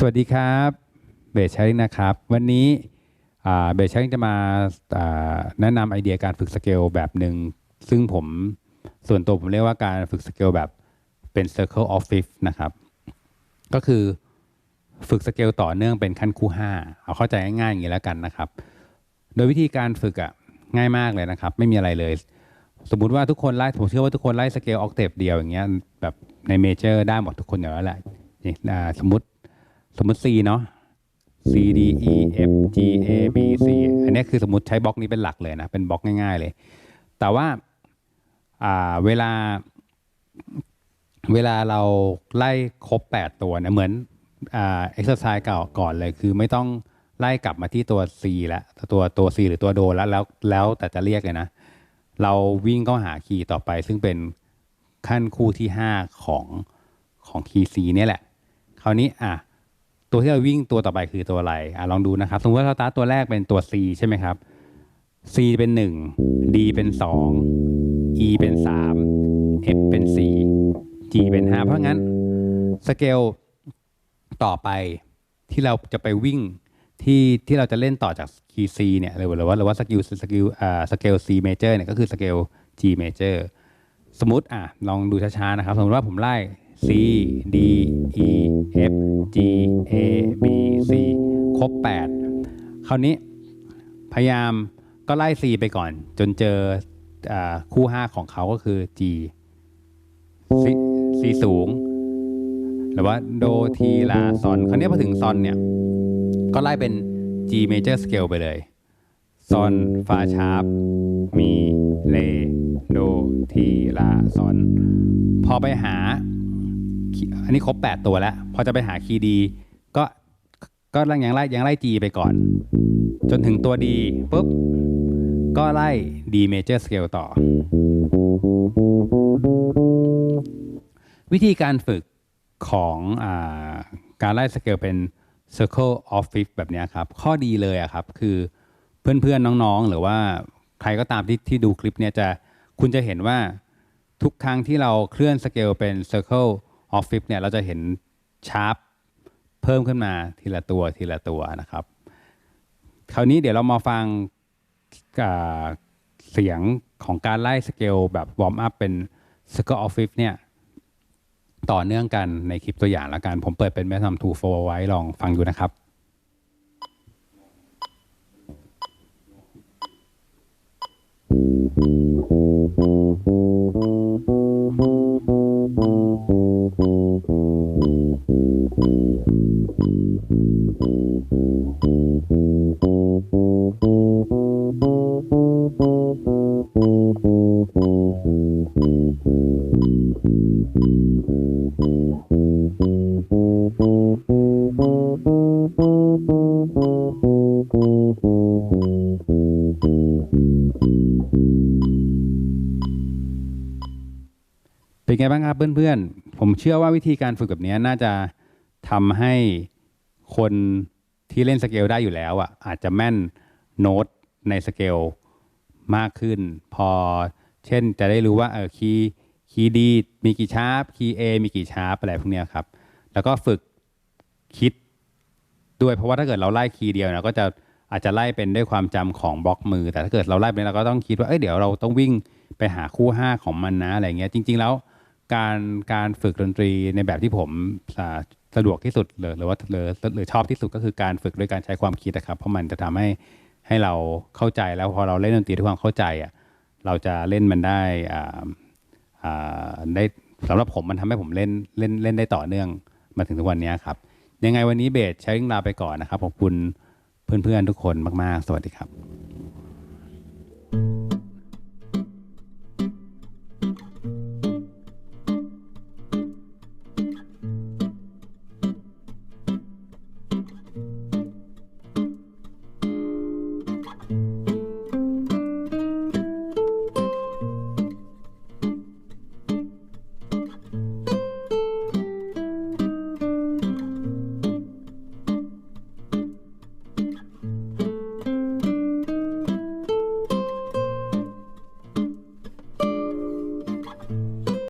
สวัสดีครับเบสชาริงนะครับ วันนี้เบสชาริงจะมาาแนะนำไอเดียการฝึกสเกลแบบหนึ่งซึ่งผมส่วนตัวผมเรียกว่าการฝึกสเกลแบบเป็น Circle of Fifth นะครับ ก็คือฝึกสเกลต่อเนื่องเป็นขั้นคู่ 5 เอาเข้าใจง่ายๆอย่างนี้แล้วกันนะครับ โดยวิธีการฝึกอะง่ายมากเลยนะครับ ไม่มีอะไรเลย สมมติว่าทุกคนไล่ผมเชื่อว่าทุกคนไล่สเกลออกเทปเดียวอย่างเงี้ยแบบในเมเจอร์ได้หมดทุกคนอยู่แล้วแหละนี่สมมติ สมมติ C เนาะ C D E F G A B C อันนี้คือสมมติใช้บล็อกนี้เป็นหลักเลยนะ เป็นบล็อกง่าย ๆ เลย แต่ว่าาเวลา เวลาเราไล่ครบ 8 ตัวเนี่ยเหมือนอ่าเอ็กซ์ไซส์เก่าก่อนเลยคือไม่ต้องไล่กลับมาที่ตัว C แล้วตัวตัว C หรือตัวโดแล้วแล้วแล้วแต่จะเรียกเลยนะ เราวิ่งเข้าหาคีย์ต่อไป ซึ่งเป็นขั้นคู่ที่ 5 ของของคีย์ C เนี่ยแหละ คราวนี้อะ ตัวที่เราวิ่งตัวต่อไปคือตัวอะไรอะลองดูนะครับ สมมติว่าเราตาตัวแรกเป็นตัว C ใช่ไหมครับ C เป็น 1 D เป็น 2 E เป็น 3 F เป็น 4 G เป็น 5 เพราะงั้นสเกลต่อไปที่เราจะไปวิ่งที่ที่เราจะเล่นต่อจากคีย์ C เนี่ยหรือหรือว่าหรือว่าสกิลสกิลอ่าสเกล C major เนี่ยก็คือสเกล G major สมมติอะลองดูช้าๆนะครับ สมมติว่าผมไล่ C D E F G A B C ครบ 8 คราวนี้พยายามก็ไล่ C ไปก่อน จนเจออคู่ 5 ของเขาก็คือ G C, C สูง หรือว่าโดทีลาซอนคราวนี้พอถึงซอนเนี่ย ก็ไล่เป็น G major scale ไปเลยซอนฟาชาร์ปมีเลโดทีลาซอน พอไปหา อันนี้ครบ 8 ตัวแล้ว พอจะไปหาคีย์ดี ก็ก็ยังไล่ยังไล่ G ไปก่อน จนถึงตัวดีปุ๊บ ก็ไล่ D major scale ต่อ วิธีการฝึกของอการไล่สเกลเป็น Circle of Fifth แบบนี้ครับ ข้อดีเลยอะครับ คือเพื่อนๆ น้องๆ หรือว่าใครก็ตามที่ที่ดูคลิปเนี้ยจะคุณจะเห็นว่าทุกครั้งที่เราเคลื่อนสเกลเป็น Circle ออฟฟิศเนี่ยเราจะเห็นชาร์ปเพิ่มขึ้นมาทีละตัวทีละตัวนะครับ คราวนี้เดี๋ยวเรามาฟังเสียงของการไล่สเกลแบบวอร์มอัพเป็นสเกลออฟฟิศเนี่ยต่อเนื่องกันในคลิปตัวอย่างแล้วกัน ผมเปิดเป็นแม่ทำทูโฟไว้ลองฟังดูนะครับ เป็นไงบ้างครับเพื่อนๆ ผมเชื่อว่าวิธีการฝึกแบบนี้น่าจะทำให้คนที่เล่นสเกลได้อยู่แล้วอะอาจจะแม่นโน้ตในสเกลมากขึ้น พอเช่นจะได้รู้ว่าเออคีย์คีย์ดีมีกี่ชาร์ปคีย์เอมีกี่ชาร์ปอะไรพวกเนี้ยครับ แล้วก็ฝึกคิดด้วยเพราะว่าถ้าเกิดเราไล่คีย์เดียวนี่ยก็จะอาจจะไล่เป็นด้วยความจำของบล็อกมือ แต่ถ้าเกิดเราไล่ไปเราก็ต้องคิดว่าเอ้ยเดี๋ยวเราต้องวิ่งไปหาคู่ 5 ของมันนะอะไรเงี้ยจริง ๆ แล้ว การการฝึกดนตรีในแบบที่ผมสะดวกที่สุดหรือหรือว่าหรือหรือชอบที่สุดก็คือการฝึกด้วยการใช้ความคิดนะครับ เพราะมันจะทำให้ให้เราเข้าใจแล้วพอเราเล่นดนตรีด้วยความเข้าใจอะเราจะเล่นมันได้อ่าอ่าได้สำหรับผมมันทำให้ผมเล่นเล่นเล่นได้ต่อเนื่องมาถึงทุกวันนี้ครับ ยังไงวันนี้เบสใช้เรื่องราวไปก่อนนะครับขอบคุณเพื่อนๆทุกคนมาก ๆ สวัสดีครับ